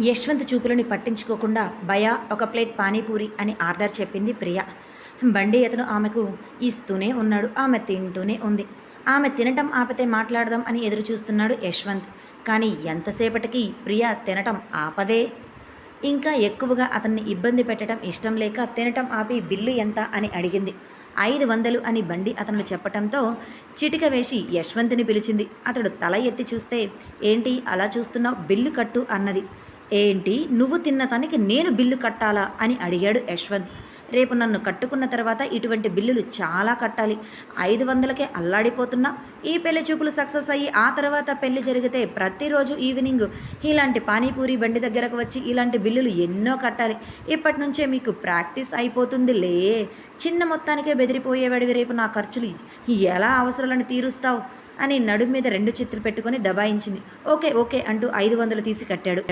యశ్వంత్ చూపులని పట్టించుకోకుండా భయ ఒక ప్లేట్ పానీపూరి అని ఆర్డర్ చెప్పింది ప్రియ. బండి అతను ఆమెకు ఇస్తూనే ఉన్నాడు ఆమె తింటూనే ఉంది. ఆమె తినటం ఆపితే మాట్లాడదాం అని ఎదురు చూస్తున్నాడు యశ్వంత్. కానీ ఎంతసేపటికి ప్రియ తినటం ఆపదే? ఇంకా ఎక్కువగా అతన్ని ఇబ్బంది పెట్టడం ఇష్టం లేక తినటం ఆపి బిల్లు ఎంత అని అడిగింది. ఐదు వందలు అని బండి అతను చెప్పటంతో చిటిక వేసి యశ్వంత్ని పిలిచింది. అతడు తల ఎత్తి చూస్తే ఏంటి అలా చూస్తున్నావు? బిల్లు కట్టు అన్నది. ఏంటి? నువ్వు తిన్న తనకి నేను బిల్లు కట్టాలా? అని అడిగాడు యశ్వంత్. రేపు నన్ను కట్టుకున్న తర్వాత ఇటువంటి బిల్లులు చాలా కట్టాలి. ఐదు వందలకే అల్లాడిపోతున్నా. ఈ పెళ్ళి చూపులు సక్సెస్ అయ్యి ఆ తర్వాత పెళ్ళి జరిగితే ప్రతిరోజు ఈవినింగ్ ఇలాంటి పానీపూరి బండి దగ్గరకు వచ్చి ఇలాంటి బిల్లులు ఎన్నో కట్టాలి. ఇప్పటి నుంచే మీకు ప్రాక్టీస్ అయిపోతుంది లే చిన్న మొత్తానికే బెదిరిపోయేవాడివి రేపు నా ఖర్చులు. ఎలా అవసరాలను తీరుస్తావు? అని నడుం మీద రెండు చిత్తులు పెట్టుకొని దబాయించింది. ఓకే ఓకే అంటూ ఐదు వందలు తీసి కట్టాడు.